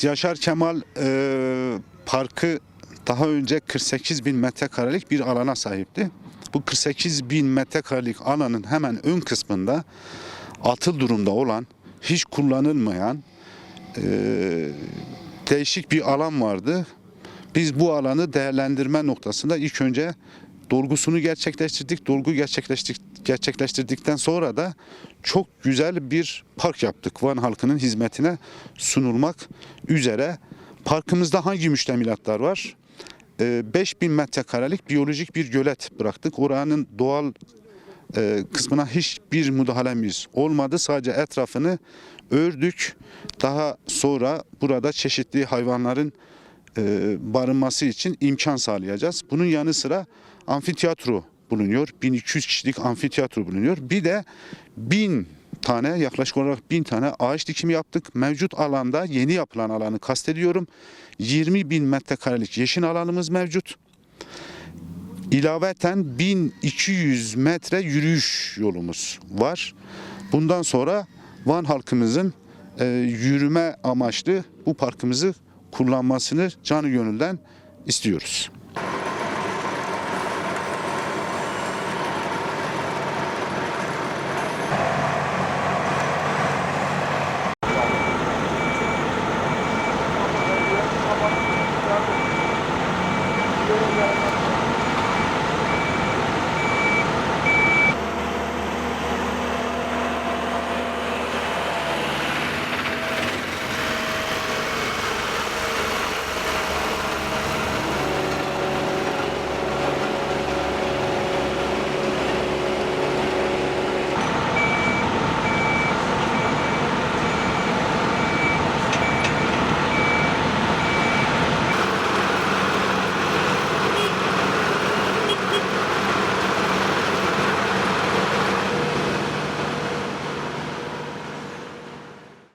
Yaşar Kemal e, Parkı daha önce 48 bin metrekarelik bir alana sahipti. Bu 48 bin metrekarelik alanın hemen ön kısmında atıl durumda olan, hiç kullanılmayan e, değişik bir alan vardı. Biz bu alanı değerlendirme noktasında ilk önce dolgusunu gerçekleştirdik. Dolgu gerçekleştik, gerçekleştirdikten sonra da çok güzel bir park yaptık. Van halkının hizmetine sunulmak üzere. Parkımızda hangi müştemilatlar var? Ee, 5000 metrekarelik biyolojik bir gölet bıraktık. Oranın doğal e, kısmına hiçbir müdahalemiz olmadı. Sadece etrafını ördük. Daha sonra burada çeşitli hayvanların e, barınması için imkan sağlayacağız. Bunun yanı sıra amfiteyatro bulunuyor. 1200 kişilik amfiteyatro bulunuyor. Bir de 1000 tane yaklaşık olarak 1000 tane ağaç dikimi yaptık. Mevcut alanda yeni yapılan alanı kastediyorum. 20 bin metrekarelik yeşil alanımız mevcut. İlaveten 1200 metre yürüyüş yolumuz var. Bundan sonra Van halkımızın e, yürüme amaçlı bu parkımızı kullanmasını canı gönülden istiyoruz.